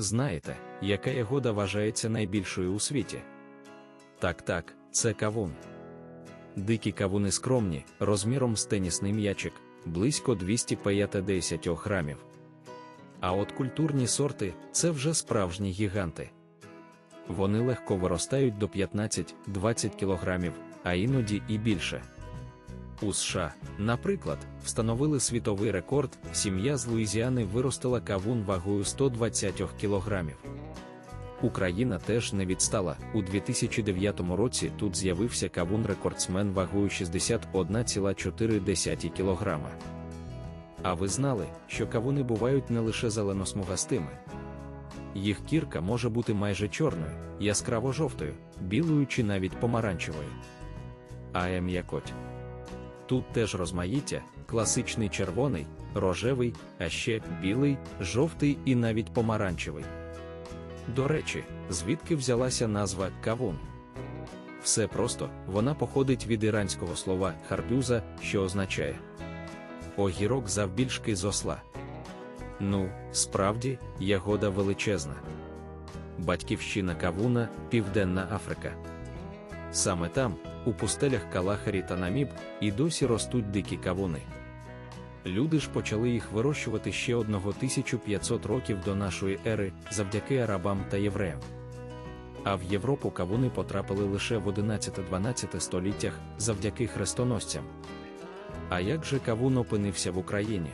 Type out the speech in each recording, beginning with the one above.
Знаєте, яка ягода вважається найбільшою у світі? Так, так, це кавун. Дикі кавуни скромні, розміром з тенісний м'ячик, близько 250 грамів. А от культурні сорти це вже справжні гіганти. Вони легко виростають до 15-20 кг, а іноді і більше. У США, наприклад, встановили світовий рекорд, сім'я з Луїзіани виростила кавун вагою 120 кг. Україна теж не відстала. У 2009 році тут з'явився кавун-рекордсмен вагою 61,4 кг. А ви знали, що кавуни бувають не лише зеленосмугастими. Їх кірка може бути майже чорною, яскраво жовтою, білою чи навіть помаранчевою. А м'якоть. Тут теж розмаїття, класичний червоний, рожевий, а ще білий, жовтий і навіть помаранчевий. До речі, звідки взялася назва кавун? Все просто, вона походить від іранського слова харбюза, що означає огірок завбільшки з осла. Ну, справді, ягода величезна. Батьківщина кавуна Південна Африка. Саме там, у пустелях Калахарі та Наміб, і досі ростуть дикі кавуни. Люди ж почали їх вирощувати ще 1500 років до нашої ери завдяки арабам та євреям. А в Європу кавуни потрапили лише в 11-12 століттях завдяки хрестоносцям. А як же кавун опинився в Україні?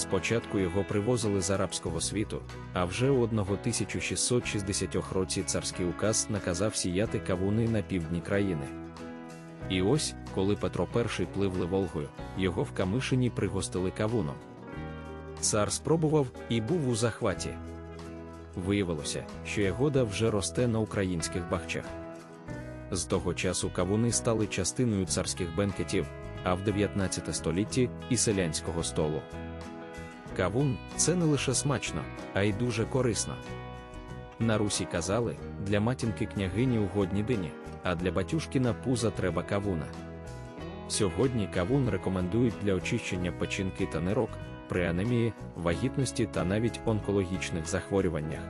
Спочатку його привозили з арабського світу, а вже у 1660 році царський указ наказав сіяти кавуни на півдні країни. І ось, коли Петро І пливли Волгою, його в Камишині пригостили кавуном. Цар спробував і був у захваті. Виявилося, що ягода вже росте на українських бахчах. З того часу кавуни стали частиною царських бенкетів, а в 19 столітті і селянського столу. Кавун це не лише смачно, а й дуже корисно. На Русі казали, для матінки княгині угодні дині, а для батюшкіна пуза треба кавуна. Сьогодні кавун рекомендують для очищення печінки та нирок, при анемії, вагітності та навіть онкологічних захворюваннях.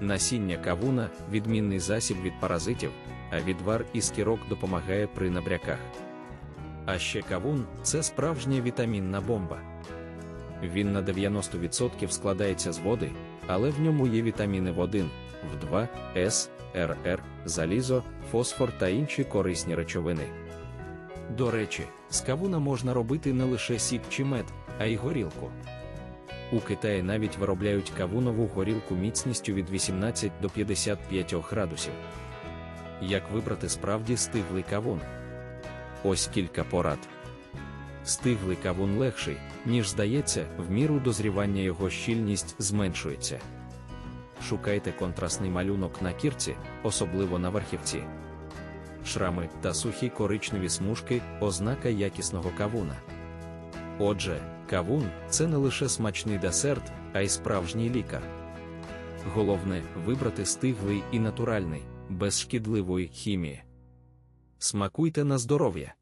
Насіння кавуна відмінний засіб від паразитів, а відвар із кірок допомагає при набряках. А ще кавун це справжня вітамінна бомба. Він на 90% складається з води, але в ньому є вітаміни В1, В2, С, РР, залізо, фосфор та інші корисні речовини. До речі, з кавуна можна робити не лише сік чи мед, а й горілку. У Китаї навіть виробляють кавунову горілку міцністю від 18 до 55 градусів. Як вибрати справді стиглий кавун? Ось кілька порад. Стиглий кавун легший, ніж здається, в міру дозрівання його щільність зменшується. Шукайте контрастний малюнок на кірці, особливо на верхівці. Шрами та сухі коричневі смужки ознака якісного кавуна. Отже, кавун це не лише смачний десерт, а й справжній лікар. Головне вибрати стиглий і натуральний, без шкідливої хімії. Смакуйте на здоров'я!